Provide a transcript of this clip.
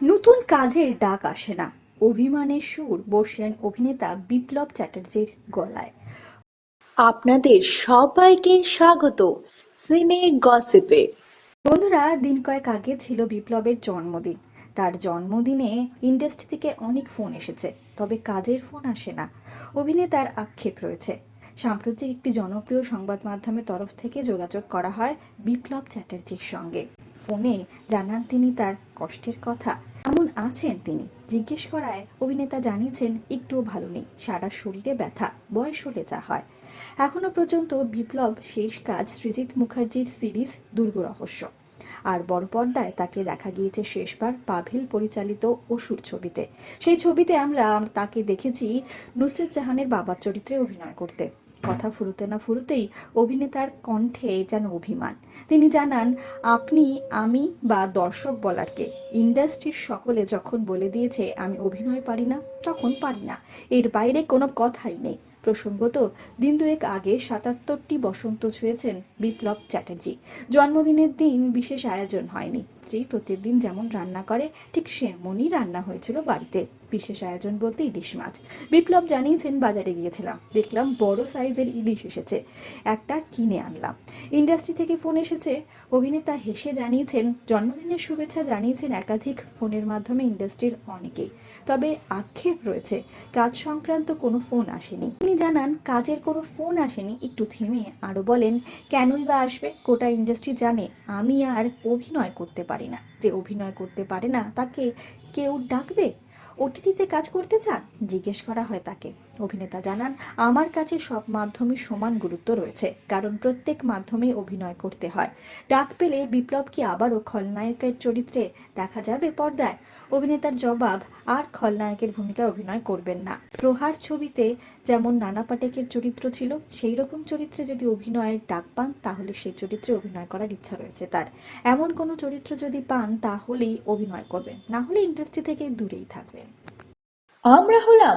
নতুন কাজের ডাক আসে না। অভিমানের সুর বসেন অভিনেতা বিপ্লব চ্যাটার্জির গলায়। আপনাদের সবাইকে স্বাগত সিনে গসিপে। বন্ধুরা দিন কয়েক আগে ছিল বিপ্লবের জন্মদিন। তার জন্মদিনে ইন্ডাস্ট্রি থেকে অনেক ফোন এসেছে তবে কাজের ফোন আসে না। অভিনেতার আক্ষেপ রয়েছে। সাম্প্রতিক একটি জনপ্রিয় সংবাদ মাধ্যমের তরফ থেকে যোগাযোগ করা হয় বিপ্লব চ্যাটার্জির সঙ্গে। ফোনে জানান তিনি তার কষ্টের কথা। কেমন আছেন তিনি। জিজ্ঞেস করায় অভিনেতা জানিয়েছেন, একটুও ভালো নেই। সারা শরীরে ব্যথা। বয়স হলে যা হয়। এখনও পর্যন্ত বিপ্লব শেষ কাজ সৃজিত মুখার্জির সিরিজ দুর্গ রহস্য আর বড় পর্দায় তাকে দেখা গিয়েছে শেষবার পাভেল পরিচালিত অসুর ছবিতে। সেই ছবিতে আমরা তাকে দেখেছি নুসরত জাহানের বাবার চরিত্রে অভিনয় করতে। কথা ফুরুতে না ফুরুতেই অভিনেতার কণ্ঠে যেন অভিমান। তিনি জানান, আপনি, আমি বা দর্শক বলারকে ইন্ডাস্ট্রির সকলে যখন বলে দিয়েছে আমি অভিনয় পারি না, তখন পারি না। এর বাইরে কোনো কথাই নেই। প্রসঙ্গত দিন দুয়েক আগে সাতাত্তরটি বসন্ত ছুঁয়েছেন বিপ্লব চ্যাটার্জি। জন্মদিনের দিন বিশেষ আয়োজন হয়নি। স্ত্রী প্রতিদিন যেমন রান্না করে, ঠিক সেমনই রান্না হয়েছিল বাড়িতে। বিশেষ আয়োজন বলতে ইলিশ মাছ। বিপ্লব জানিয়েছেন, বাজারে গিয়েছিলাম। দেখলাম বড় সাইজের ইলিশ এসেছে। একটা কিনে আনলাম। ইন্ডাস্ট্রি থেকে ফোন এসেছে। অভিনেতা হেসে জানিয়েছেন, জন্মদিনের শুভেচ্ছা জানিয়েছেন একাধিক ফোনের মাধ্যমে ইন্ডাস্ট্রির অনেকেই। তবে আক্ষেপ রয়েছে, কাজ সংক্রান্ত কোনো ফোন আসেনি। তিনি জানান, কাজের কোনো ফোন আসেনি। একটু থেমে আরও বলেন, কেনই বা আসবে? গোটা ইন্ডাস্ট্রি জানে, আমি আর অভিনয় করতে পারি না। যে অভিনয় করতে পারে না, তাকে কেউ ডাকবে? ওটিটিতে কাজ করতে চান? জিজ্ঞেস করা হয় তাকে। অভিনেতা জানান, আমার কাছে সব মাধ্যমে সমান গুরুত্ব রয়েছে, কারণ প্রত্যেক মাধ্যমে অভিনয় করতে হয়। ডাক পেলে বিপ্লব কি আবারও খলনায়কের চরিত্রে দেখা যাবে পর্দায়? অভিনেতার জবাব, আর খলনায়কের ভূমিকায় অভিনয় করবেন না। প্রহার ছবিতে যেমন নানা পাটেকের চরিত্র ছিল সেই রকম চরিত্রে যদি অভিনয়ের ডাক পান, তাহলে সেই চরিত্রে অভিনয় করার ইচ্ছা রয়েছে তার। এমন কোনো চরিত্র যদি পান, তাহলেই অভিনয় করবেন, না হলে ইন্ডাস্ট্রি থেকে দূরেই থাকবেন। আমরা হলাম